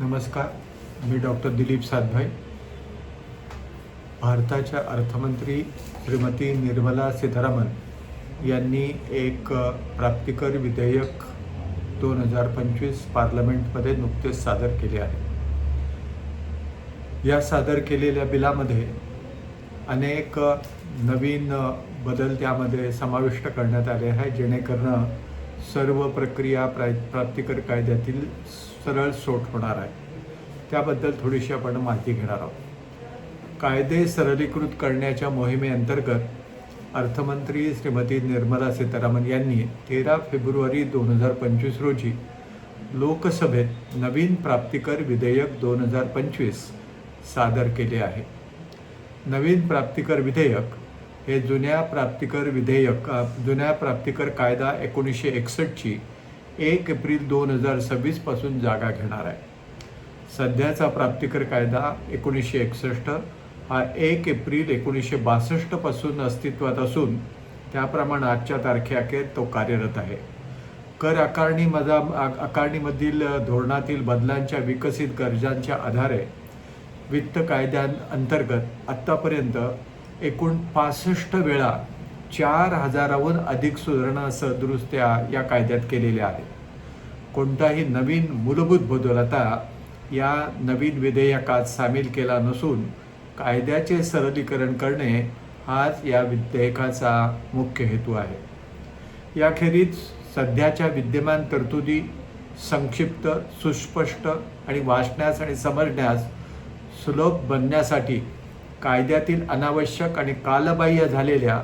नमस्कार मी डॉक्टर दिलीप सातभाई. भारताच्या अर्थमंत्री श्रीमती निर्मला सीतारामन यांनी एक प्राप्तिकर विधेयक दोन हजार पंचवीस पार्लमेंटमध्ये नुकतेच सादर केले आहे. या सादर केलेल्या बिलामध्ये अनेक नवीन बदल त्यामध्ये समाविष्ट करण्यात आले आहे जेणेकरून सर्व प्रक्रिया प्राय प्राप्तिकर कायद्यातील सरळ सोट होणार आहे. त्याबद्दल थोडीशी आपण माहिती घेणार आहोत. कायदे सरलीकृत करण्याच्या मोहिमेअंतर्गत अर्थमंत्री श्रीमती निर्मला सीतारामन यांनी तेरा फेब्रुवारी दोन हजार पंचवीस रोजी लोकसभेत नवीन प्राप्तिकर विधेयक दोन हजार पंचवीस सादर केले आहे. नवीन प्राप्तिकर विधेयक हे जुन्या प्राप्तिकर विधेयक जुन्या प्राप्तिकर कायदा एकोणीसशे एकसष्टची एक एप्रिल दोन हजार सव्वीसपासून जागा घेणार आहे. सध्याचा प्राप्तिकर कायदा एकोणीसशे एकसष्ट हा एक एप्रिल एकोणीसशे बासष्टपासून अस्तित्वात असून त्याप्रमाणे आजच्या तारखेअखेर तो कार्यरत आहे. कर आकारणी मजा आ- आकारणीमधील धोरणातील बदलांच्या विकसित गरजांच्या आधारे वित्त कायद्यांअंतर्गत आत्तापर्यंत एकूण पासष्ट वेळा चार हजाराहून अधिक सुधारणा सदुरुस्त्या या कायद्यात केलेल्या आहेत. कोणताही नवीन मूलभूत बदल आता या नवीन विधेयकात सामील केला नसून कायद्याचे सरलीकरण करणे हाच या विधेयकाचा मुख्य हेतू आहे. याखेरीज सध्याच्या विद्यमान तरतुदी संक्षिप्त सुस्पष्ट आणि वाचण्यास आणि समजण्यास सुलभ बनण्यासाठी कायद्यातील अनावश्यक आणि कालबाह्य झालेल्या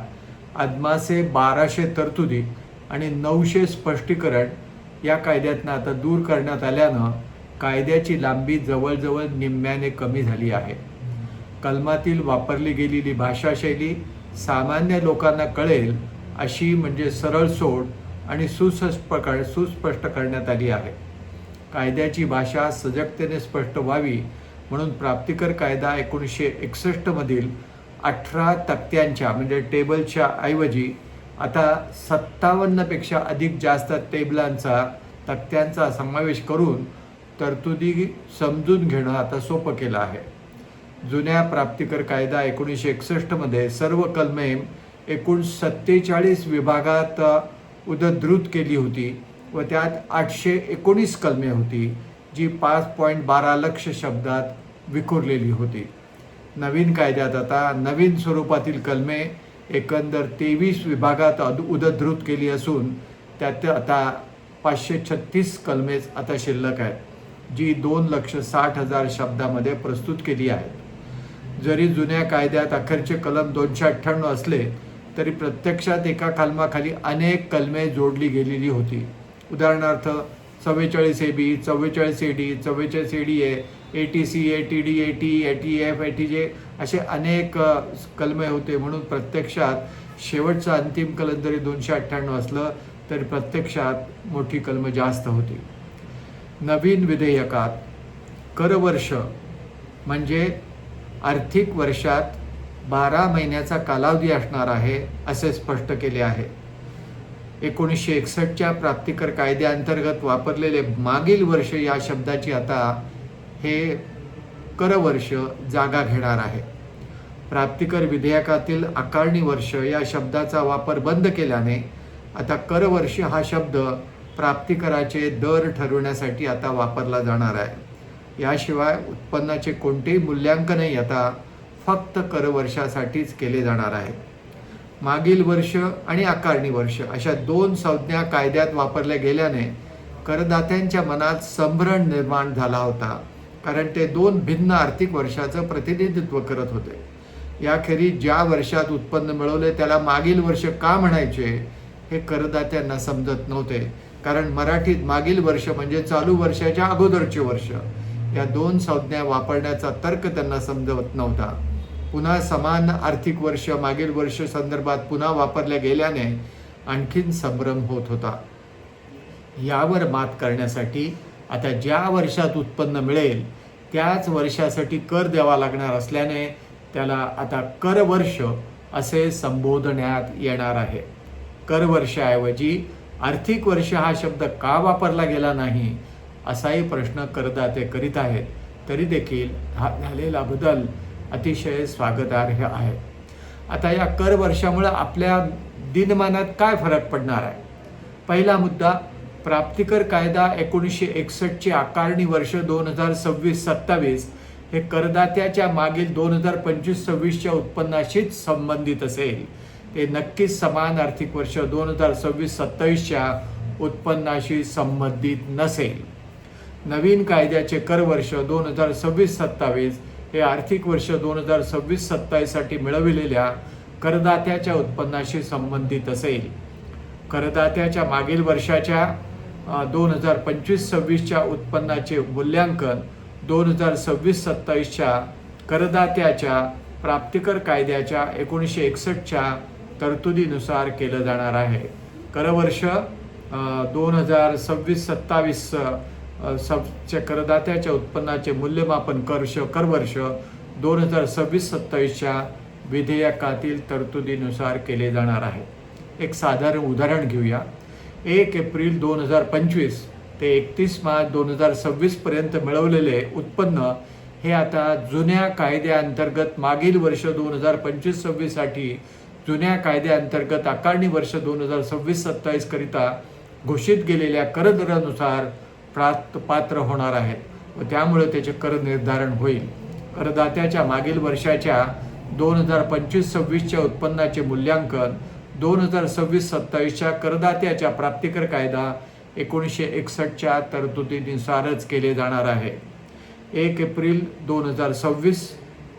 अदमासे बाराशे तरतुदी आणि नऊशे स्पष्टीकरण या कायद्यातनं आता दूर करण्यात आल्यानं कायद्याची लांबी जवळजवळ निम्म्याने कमी झाली आहे. कलमातील वापरली गेलेली भाषाशैली सामान्य लोकांना कळेल अशी म्हणजे सरळ सोड आणि सुस्पष्ट सुस्पष्ट करण्यात आली आहे. कायद्याची भाषा सजगतेने स्पष्ट व्हावी म्हणून प्राप्तिकर कायदा एकोणीसशे एकसष्टमधील अठरा तक्त्यांच्या म्हणजे टेबलच्या ऐवजी आता सत्तावन्नपेक्षा अधिक जास्त टेबलांचा तक्त्यांचा समावेश करून तरतुदी समजून घेणं आता सोपं केलं आहे. जुन्या प्राप्तिकर कायदा एकोणीसशे एकसष्टमध्ये सर्व कलमे एकूण सत्तेचाळीस विभागात अ, उदधृत केली होती व त्यात आठशे एकोणीस कलमे होती. जी पाच पॉईंट बारा लक्ष शब्दात विखुरलेली होती. नवीन कायद्यात आता नवीन स्वरूपातील कलमे एकंदर तेवीस विभागात अद उदधृत केली असून त्यात आता पाचशे छत्तीस कलमेच आता शिल्लक आहेत जी दोन लक्ष साठ हजार शब्दामध्ये प्रस्तुत केली आहेत. जरी जुन्या कायद्यात अखेरचे कलम दोनशे अठ्ठ्याण्णव असले तरी प्रत्यक्षात एका कलमाखाली अनेक कलमे जोडली गेलेली होती. उदाहरणार्थ चव्वेचाळीस ए बी चव्वेचाळीस ए डी चव्वेचाळीस A D A A T C A T D A T A T F A T जे असे अनेक कलमे होते. म्हणून प्रत्यक्षात शेवटचं अंतिम कलम जरी दोनशे अठ्ठ्याण्णव असलं तरी प्रत्यक्षात मोठी कलमं जास्त होती. नवीन विधेयकात करवर्ष म्हणजे आर्थिक वर्षात बारा महिन्याचा कालावधी असणार आहे असे स्पष्ट केले आहे. एकोणीसशे एकसष्टच्या प्राप्तिकर कायद्याअंतर्गत वापरलेले मागील वर्ष या शब्दाची आता हे करवर्ष जागा घेणार आहे. प्राप्तिकर विधेयकातील आकारणी वर्ष या शब्दाचा वापर बंद केल्याने आता करवर्ष हा शब्द प्राप्तिकराचे दर ठरवण्यासाठी आता वापरला जाणार आहे. याशिवाय उत्पन्नाचे कोणतेही मूल्यांकनही आता फक्त करवर्षासाठीच केले जाणार आहे. मागील वर्ष आणि आकारणी वर्ष अशा दोन संज्ञा कायद्यात वापरल्या गेल्याने करदात्यांच्या मनात संभ्रण निर्माण झाला होता. कारण ते दोन भिन्न आर्थिक वर्षाचं प्रतिनिधित्व करत होते. याखेरीज ज्या वर्षात उत्पन्न मिळवले त्याला मागील वर्ष का म्हणायचे हे करदात्यांना समजत नव्हते. कारण मराठीत मागील वर्ष म्हणजे चालू वर्षाच्या अगोदरचे वर्ष. या दोन संज्ञा वापरण्याचा तर्क त्यांना समजवत नव्हता. पुन्हा समान आर्थिक वर्ष मागील वर्ष संदर्भात पुन्हा वापरल्या गेल्याने आणखीन संभ्रम होत होता. यावर मात करण्यासाठी आता ज्या वर्षात उत्पन्न मिळेल त्याच वर्षासाठी कर द्यावा लागणार असल्याने त्याला आता कर वर्ष असे संबोधण्यात येणार आहे. कर वर्षाऐवजी आर्थिक वर्ष हा शब्द का वापरला गेला नाही असाही प्रश्न करदाते करीत आहेत. तरी देखील हा झालेला बदल अतिशय स्वागतार्ह आहे. आता या कर वर्षामुळं आपल्या दिनमानात काय फरक पडणार आहे? पहिला मुद्दा प्राप्तिकर कायदा एकोणीसशे एकसष्टची आकारणी वर्ष दोन हजार सव्वीस सत्तावीस हे करदात्याच्या मागील दोन हजार पंचवीस सव्वीसच्या उत्पन्नाशीच संबंधित असेल. ते नक्कीच समान आर्थिक वर्ष दोन हजार सव्वीस सत्तावीसच्या उत्पन्नाशी संबंधित नसेल. नवीन कायद्याचे कर वर्ष दोन हजार सव्वीस सत्तावीस हे आर्थिक वर्ष दोन हजार सव्वीस सत्तावीससाठी मिळविलेल्या करदात्याच्या उत्पन्नाशी संबंधित असेल. करदात्याच्या मागील वर्षाच्या दोन हजार पंचवीस सव्वीसच्या उत्पन्नाचे मूल्यांकन दोन हजार सव्वीस सत्तावीसच्या करदात्याच्या प्राप्तिकर कायद्याच्या एकोणीसशे एकसष्टच्या तरतुदीनुसार केलं जाणार आहे. करवर्ष दोन हजार सव्वीस सत्तावीस सबच्या करदात्याच्या उत्पन्नाचे मूल्यमापन कर्ष करवर्ष दोन हजार सव्वीस सत्तावीसच्या विधेयकातील तरतुदीनुसार केले जाणार आहे. एक साधारण उदाहरण घेऊया. एक एप्रिल दोन हजार पंचवीस ते एकतीस मार्च दोन हजार सव्वीसपर्यंत मिळवलेले उत्पन्न हे आता जुन्या कायद्याअंतर्गत मागील वर्ष दोन हजार पंचवीस सव्वीससाठी जुन्या कायद्याअंतर्गत आकारणी वर्ष दोन हजार सव्वीस सत्तावीसकरिता घोषित केलेल्या करदरानुसार प्राप्त पात्र होणार आहेत. व त्यामुळे त्याचे कर निर्धारण होईल. करदात्याच्या मागील वर्षाच्या दोन हजार पंचवीस सव्वीसच्या उत्पन्नाचे मूल्यांकन दोन हजार सव्वीस सत्तावीसच्या करदात्याच्या प्राप्तिकर कायदा एकोणीसशे एकसष्टच्या तरतुदीनुसारच केले जाणार आहे. एक एप्रिल दोन हजार सव्वीस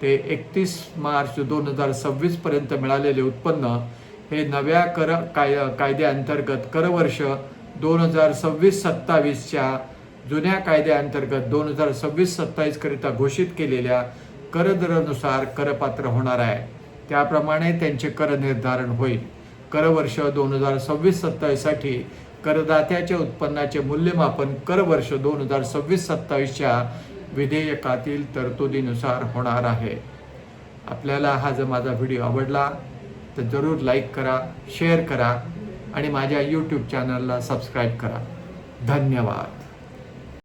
ते एकतीस मार्च दोन हजार सव्वीसपर्यंत मिळालेले उत्पन्न हे नव्या कर काय कायद्याअंतर्गत करवर्ष दोन हजार सव्वीस सत्तावीसच्या जुन्या कायद्याअंतर्गत दोन हजार सव्वीस सत्तावीसकरिता घोषित केलेल्या करदरानुसार करपात्र होणार आहे. त्याप्रमाणे त्यांचे कर निर्धारण होईल. करवर्ष दोन हजार सव्वीस सत्तावीससाठी करदात्याच्या उत्पन्नाचे मूल्यमापन करवर्ष दोन हजार सव्वीस सत्तावीसच्या विधेयकातील तरतुदीनुसार होणार आहे. आपल्याला हा जर माझा व्हिडिओ आवडला तर जरूर लाईक करा शेअर करा. आणि माझ्या यूट्यूब चॅनलला सबस्क्राईब करा. धन्यवाद.